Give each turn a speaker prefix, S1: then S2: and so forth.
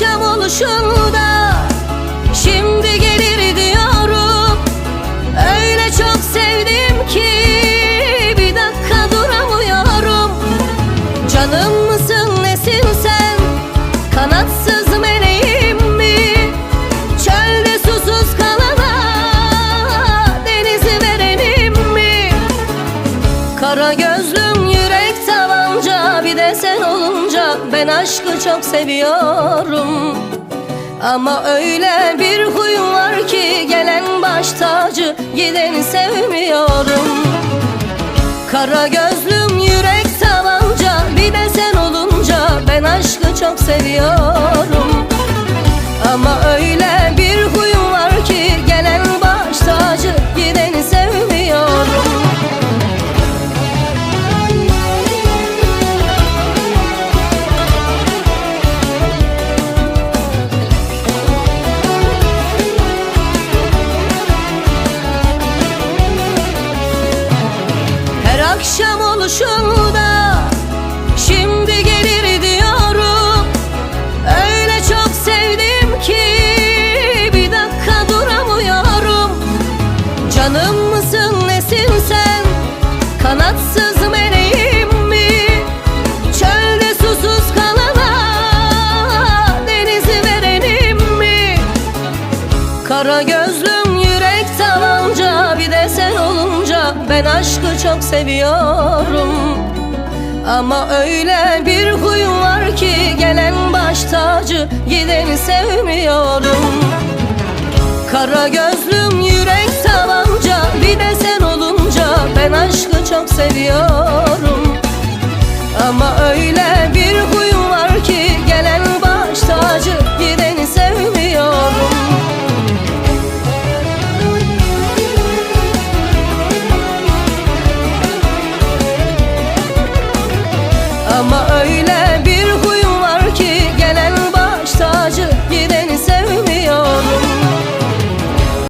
S1: akşam oluşunda Şimdi gelir diyorum. Öyle çok sevdim ki Bir dakika duramıyorum. Canım mısın nesin sen? Kanatsız meleğim mi? Çölde susuz kalana Denizi verenim mi? Kara gözlüm Bir de sen olunca Ben aşkı çok seviyorum. Ama öyle bir huyum var ki Gelen baş tacı Gideni sevmiyorum. Kara gözlüm yürek tabanca Bir de sen olunca Ben aşkı çok seviyorum. Ama öyle akşam oluşunda Şimdi gelir diyorum. Öyle çok sevdim ki Bir dakika duramıyorum. Canım mısın nesin sen? Kanatsız meleğim mi? Çölde susuz kalana Denizi verenim mi? Kara gözlüm yürek tabanca Bir de sen olunca Ben aşkı çok seviyorum. Ama öyle bir huyum var ki Gelen baş tacı Gideni sevmiyorum. Kara gözlüm yürek tabanca Bir de sen olunca Ben aşkı çok seviyorum ama öyle